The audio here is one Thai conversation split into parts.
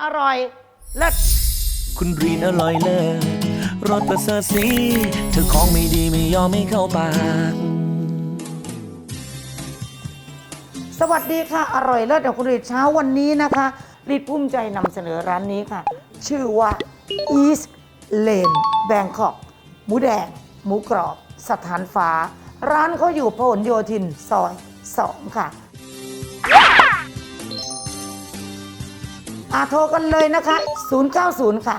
อร่อยเลิศคุณรีนอร่อยเลิศรสประเสริฐสีเธอของไม่ดีไม่ยอมไม่เข้าปาก สวัสดีค่ะ อร่อยเลิศกับคุณรีดเช้าวันนี้นะคะรีดภูมิใจนำเสนอร้านนี้ค่ะ ชื่อว่า East Lane Bangkok หมูแดง หมูกรอบ สถานฟ้า ร้านเขาอยู่พหลโยธินซอย 2 ค่ะ อาโทรกันเลยนะคะ 090 ค่ะ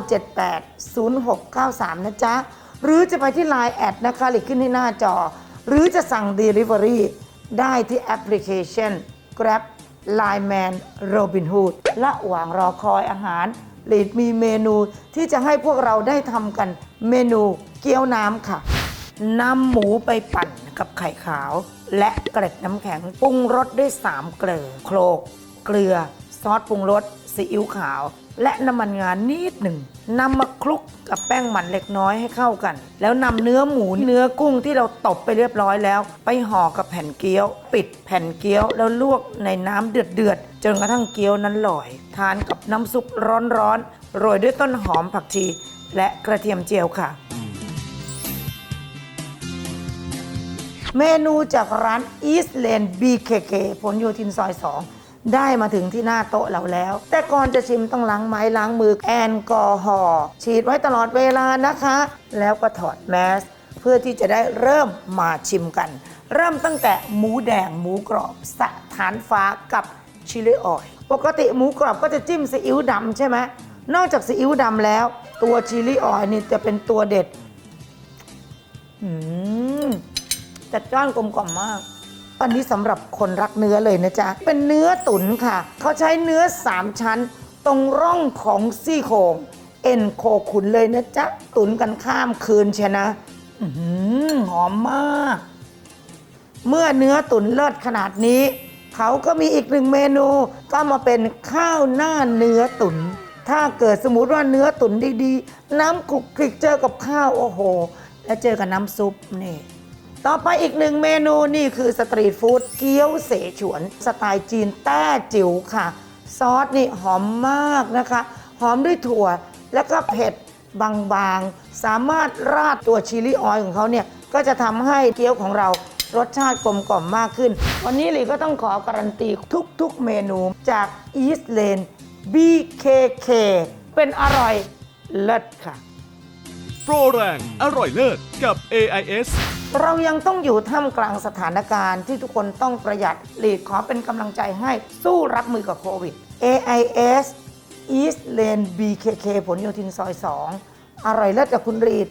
978 0693 นะจ๊ะ หรือจะไปที่ Line แอดนะคะหรือขึ้นที่หน้าจอ หรือจะสั่ง Delivery ได้ที่แอปพลิเคชัน Grab Line Man Robinhood ระหว่างรอคอยอาหารหลีดมีเมนูที่จะให้พวกเราได้ทำกันเมนูเกี๊ยวน้ำค่ะนำหมูไปปั่นกับไข่ขาว และเกล็ดน้ำแข็งปรุงรสด้วย3เกลือโคลก เกลือ ซอสปรุงรสซีอิ๊วขาว และน้ำมันงานนิดหนึ่งนำมาคลุกกับแป้งมันเล็กน้อยให้เข้ากัน แล้วนำเนื้อหมูเนื้อกุ้งที่เราตบไปเรียบร้อยแล้ว ไปห่อกับแผ่นเกี๊ยว ปิดแผ่นเกี๊ยวแล้วลวกในน้ำเดือดๆจนกระทั่งเกี๊ยวนั้นลอย ทานกับน้ำซุปร้อนๆโรยด้วยต้นหอมผักชี และกระเทียมเจียวค่ะ เมนูจากร้าน East Lane BKK ผลโยธินซอย 2 ได้มาถึงที่หน้าโต๊ะเราแล้ว แต่ก่อนจะชิมต้องล้างไม้ล้างมือแอลกอฮอล์ฉีดไว้ตลอดเวลานะคะ แล้วก็ถอดแมสเพื่อที่จะได้เริ่มมาชิมกัน เริ่มตั้งแต่หมูแดงหมูกรอบสถานฟ้ากับชิลลี่ออยปกติหมูกรอบก็จะจิ้มซีอิ๊วดำใช่ไหมนอกจากซีอิ๊วดำแล้ว ตัวชิลลี่ออยนี่จะเป็นตัวเด็ดจัดจ้านกลมกล่อมมาก อันนี้สำหรับคนรักเนื้อเลยนะจ๊ะ เป็นเนื้อตุ๋นค่ะ เขาใช้เนื้อ 3 ชั้น ตรงร่องของซี่โครงเอ็นโคขุนเลยนะจ๊ะ ตุ๋นกันข้ามคืนเชนะอหอหอมมาก เมื่อเนื้อตุ๋นเลิศขนาดนี้ เขาก็มีอีกหนึ่งเมนูก็มาเป็นข้าวหน้าเนื้อตุ๋นถ้าเกิดสมมติว่าเนื้อตุ๋นดีๆ น้ำคลุกคลิกเจอกับข้าวโอ้โห แล้วเจอกับน้ำซุปนี่ ต่อไปอีกหนึ่งเมนูนี่คือสตรีทฟู้ดเกี๊ยวเสฉวน สไตล์จีนแต้จิ๋วค่ะ ซอสนี่หอมมากนะคะ หอมด้วยถั่วแล้วก็เผ็ดบางๆ สามารถราดตัวชิลลี่ออยล์ของเขาเนี่ย ก็จะทำให้เกี๊ยวของเรารสชาติกลมกล่อมมากขึ้น วันนี้หลีก็ต้องขอการันตีทุกๆเมนูจาก East Lane BKK เป็นอร่อยเลิศค่ะ รแรง อร่อยเลิศกับ AIS เรายังต้องอยู่ท่ามกลางสถานการณ์ที่ทุกคนต้องประหยัดหลีดขอเป็นกำลังใจให้สู้รับมือกับโควิด AIS East Lane BKK ผลโยธินซอย 2 อร่อยเลิศกับคุณรีด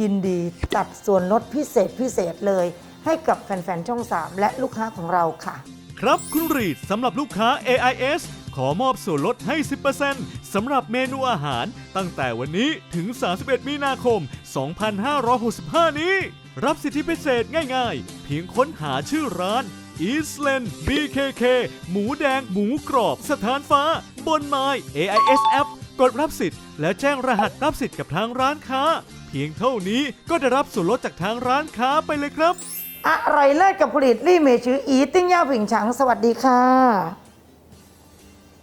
ยินดีจัดส่วนลดพิเศษพิเศษเลย ให้กับแฟนๆ ช่อง 3 และลูกค้าของเราค่ะ ครับคุณรีดสำหรับลูกค้า AIS ขอมอบส่วนลดให้ 10% สำหรับเมนูอาหารตั้งแต่วันนี้ถึง 31 มีนาคม 2565 นี้ รับสิทธิพิเศษง่ายๆ เพียงค้นหาชื่อร้าน Eastland BKK หมูแดง หมูกรอบ สถานฟ้า บนไม้ AIS App กดรับสิทธิ์และแจ้งรหัสรับสิทธิ์กับทางร้านค้า เพียงเท่านี้ก็ได้รับส่วนลดจากทางร้านค้าไปเลยครับ อร่อยเลิศกับผลิตลี่เมชืออีติ้งย่าผิงฉัง สวัสดีค่ะ